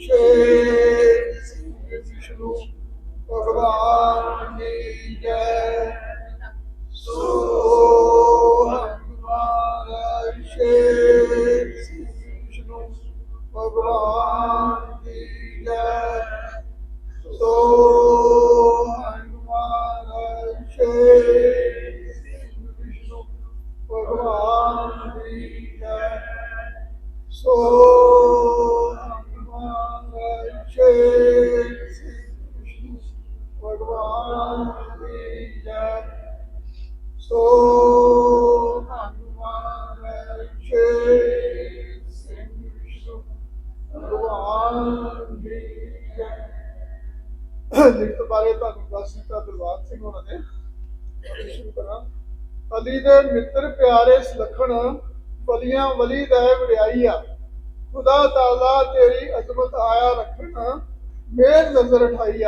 ਸ਼ੇਰ ਸਿੰਘ ਵਿਸ਼ਨੂੰ ਭਗਵਾਨ ਕੀ ਜੈ ਸੋ ਹਮਾਰਾ ਸ਼ੇਰ ਸਿੰਘ ਵਿਸ਼ਨੂੰ ਭਗਵਾਨ ਕੀ ਜੈ ਸੋ ਹਮਾਰਾ ਸ਼ੇਰ ਸਿੰਘ ਵਿਸ਼ਨੂੰ ਭਗਵਾਨ ਕੀ ਜੈ ਸੋ ਲਿਖਤ ਬਾਰੇ ਤੁਹਾਨੂੰ ਦੱਸ ਦਰਬਾਰ ਸਿੰਘ ਹੋਣਾ ਨੇ। ਸ਼ੁਰੂ ਕਰਾਂ। ਅਲੀ ਦੇ ਮਿੱਤਰ ਪਿਆਰੇ ਸੁਲੱਖਣ, ਬਲੀਆਂ ਵਲੀ ਦਾ ਵਡਿਆਈ ਆ। ਖੁਦਾ ਤਾਲਾ ਤੇਰੀ ਅਜ਼ਮਤ ਆਇਆ ਰੱਖਣ ਮੇਰ ਨਜ਼ਰ ਉਠਾਈ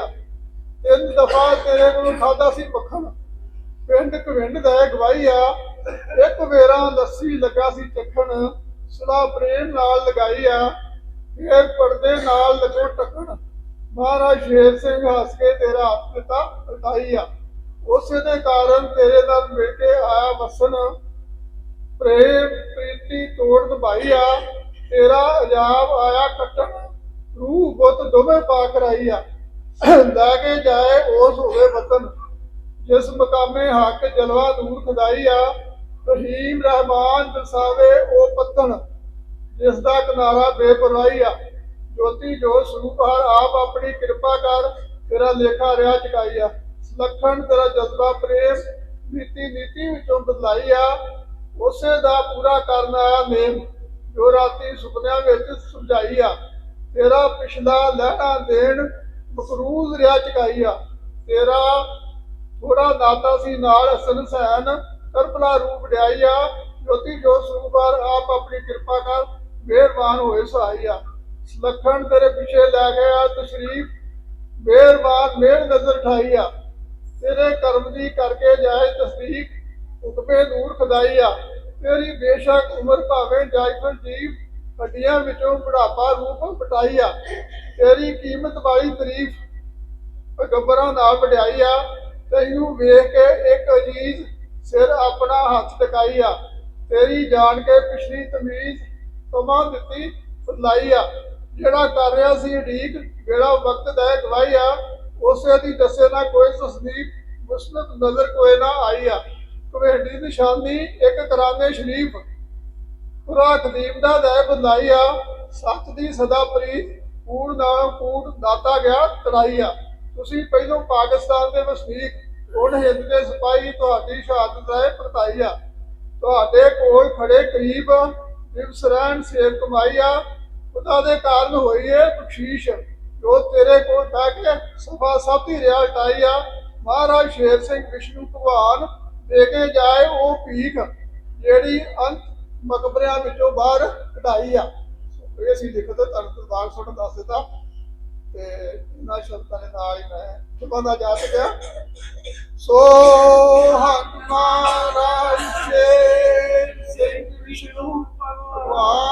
ਤਿੰਨ ਦਫਾ ਤੇਰੇ ਕੋਲ ਖਾਦਾ ਸੀ ਮੱਖਣ। ਪਿੰਡ ਕਵਿੰਡ ਦਾ ਗਵਾਈ ਆ, ਇੱਕ ਵੇਰਾ ਲੱਸੀ ਲੱਗਾ ਸੀ ਚੱਖਣ ਸਦਾ ਪ੍ਰੇਮ ਨਾਲ ਲਗਾਈ ਆ। ਫੇਰ ਪਰਦੇ ਨਾਲ ਲਗੋ ਟੱਕਣ ਮਹਾਰਾਜ ਸ਼ੇਰ ਸਿੰਘ ਹੱਸ ਕੇ ਤੇਰਾ ਹੱਥ ਦਿੱਤਾ ਉਠਾਈ ਆ। ਉਸੇ ਦੇ ਕਾਰਨ ਤੇਰੇ ਨਾਲ ਮਿਲ ਕੇ ਆਇਆ ਵਸਣ। ਪ੍ਰੇਮ, ਪ੍ਰੀਤੀ, ਤੋੜ ਨਿਭਾਈ ਆ। ਤੇਰਾ ਅਜਾਬ ਆਇਆ ਕੱਟਣ। ਰੂਹ, ਬੁੱਤ ਦੋਵੇਂ ਪਾ ਕਰਾਈ ਆ। ਲੈ ਕੇ ਜਾਏ ਉਸ ਹੋਵੇ ਵਤਨ। ਜਿਸ ਮਕਾਮੇ ਹੱਕ ਜਲਵਾ ਦੂਰ ਖਦਾਈ ਆ, ਰਹੀਮ ਰਹਿਮਾਨ ਦਰਸਾਵੇ ਉਹ ਪੱਤਨ ਜਿਸ ਦਾ ਕਿਨਾਰਾ ਬੇਪਰਵਾਹੀ ਆ। ਜੋਤੀ, ਜੋ ਸਰੂਪਾਰ ਆਪ ਆਪਣੀ ਕਿਰਪਾ ਕਰ ਤੇਰਾ ਲੇਖਾ ਰਿਆ ਚਕਾਈ ਆ। ਲਖਣ ਤੇਰਾ ਜਜ਼ਬਾ ਪ੍ਰੇਮ ਨੀਤੀ ਨੀਤੀ ਵਿੱਚੋਂ ਬਦਲਾਈ ਆ। ਉਸੇ ਦਾ ਪੂਰਾ ਕਰਨ ਆਇਆ ਨੇਮ, ਜੋ ਰਾਤੀ ਸੁਪਨਿਆਂ ਵਿੱਚ ਸੁਝਾਈ ਆ। ਤੇਰਾ ਪਿਛਲਾ ਲਹਿਣਾ ਦੇਣ ਮਕਰੂਜ਼ ਰਿਆ ਚਕਾਈ ਆ। ਤੇਰਾ ਥੋੜਾ ਨਾਤਾ ਸੀ ਨਾਲ ਹਸਨ ਸੈਨ ਕਰਬਲਾ ਰੂਪ ਡਿਆਈ ਆ। ਜੋਤੀ, ਜੋ ਸਰੂਪਾਰ ਆਪ ਆਪਣੀ ਕਿਰਪਾ ਕਰ ਮਿਹਰਬਾਨ ਹੋਏ ਸਹਾਈ ਆ। ਲਖਣ ਤੇਰੇ ਪਿੱਛੇ ਲੈ ਗਿਆ ਤਸ਼ਰੀਫ ਮਿਹਰਬਾਨ ਮਿਹਰ ਨਜ਼ਰ ਠਾਈ ਆ ਤੇਰੇ ਕਰਮ ਦੀ ਕਰਕੇ ਜਾਏ ਤਸਦੀਕ ਹੁਕਮੇ ਨੂਰ ਖਦਾਈ ਆ ਤੇਰੀ ਬੇਸ਼ੱਕ ਉਮਰ ਭਾਵੇਂ ਜਾਇਫਲ ਜੀਵ ਹੱਡੀਆਂ ਵਿੱਚੋਂ ਬੁਢਾਪਾ ਰੂਪ ਪਟਾਈ ਆ ਤੇਰੀ ਕੀਮਤ ਵਾਲੀ ਤਾਰੀਫ ਪੈਗੰਬਰਾਂ ਨਾਲ ਵਡਿਆਈ ਆ ਤੈਨੂੰ ਵੇਖ ਕੇ ਇੱਕ ਅਜੀਜ਼ ਸਿਰ ਆਪਣਾ ਹੱਥ ਟਿਕਾਈ ਆ ਤੇਰੀ ਜਾਣ ਕੇ ਪਿਛਲੀ ਤਮੀਜ਼ ਤਮਾ ਦਿੱਤੀ ਫਲਾਈ ਆ ਜਿਹੜਾ ਕਰ ਰਿਹਾ ਸੀ ਢੀਕ ਜਿਹੜਾ ਵਕਤ ਦਾ ਗਵਾਈ ਆ, ਉਸੇ ਦੀ ਦੱਸੇ ਨਾ ਕੋਈ ਤਸਦੀਕ ਮੁਸਨਤ ਨਜ਼ਰ ਕੋਈ ਨਾ ਆਈ ਆ। ਕਵੇਡੀ ਨਿਸ਼ਾਨੀ, ਇੱਕ ਕਰਾਨੇ ਸ਼ਰੀਫ ਪੁਰਾ ਕਦੀਮ ਦਾ ਲੈ ਬੰਦਾਈ ਆ, ਸੱਚ ਦੀ ਸਦਾ ਪ੍ਰੀਤ, ਕੂੜ ਨਾਲ ਕੂੜ ਦਾਤਾ ਗਿਆ, ਤੜਾਈ ਆ। ਤੁਸੀਂ ਪਹਿਲੋਂ ਪਾਕਿਸਤਾਨ ਦੇ ਵਸਨੀਕ, ਹੁਣ ਹਿੰਦ ਦੇ ਸਿਪਾਹੀ, ਤੁਹਾਡੀ ਸ਼ਹਾਦਤ ਰਾਏ ਪਰਤਾਈ ਆ। ਤੁਹਾਡੇ ਕੋਲ ਖੜੇ ਕਰੀਬ, ਦਿਵਸ ਰਹਿਣ, ਸੇਵ ਕਮਾਈ ਆ ਖੁਦਾ ਦੇ ਕਾਰਨ ਹੋਈ ਏ ਬਖਸ਼ੀਸ਼। ਜੋ ਤੇਰੇ ਕੋਲ ਬਹਿ ਕੇ ਸਭਾ ਸਾਥੀ ਰਿਆ ਟਾਈ ਆ, ਮਹਾਰਾਜ ਸ਼ੇਰ ਸਿੰਘ ਵਿਸ਼ਨੂੰ ਭਗਵਾਨ ਦੇ ਕੇ ਜਾਏ ਉਹ ਭੀਖ, ਜਿਹੜੀ ਅੰਤ ਮਕਬਰਿਆਂ ਵਿੱਚੋਂ ਬਾਹਰ ਕਢਾਈ ਆ। ਇਹ ਸੀ ਲਿਖਤ ਤੁਹਾਨੂੰ ਦਰਬਾਰ ਸੁਣ ਦੱਸ ਦਿੱਤਾ। ਤੇ ਇਹਨਾਂ ਸ਼ਬਦਾਂ ਦੇ ਨਾਲ ਹੀ ਮੈਂ ਸੁਭਾਂ ਦਾ ਜਾ ਸਕਿਆ ਸੋ ਹਮਾਰਾ ਸ਼ੇਰ ਸਿੰਘ ਵਿਸ਼ਨੂੰ ਭਗਵਾਨ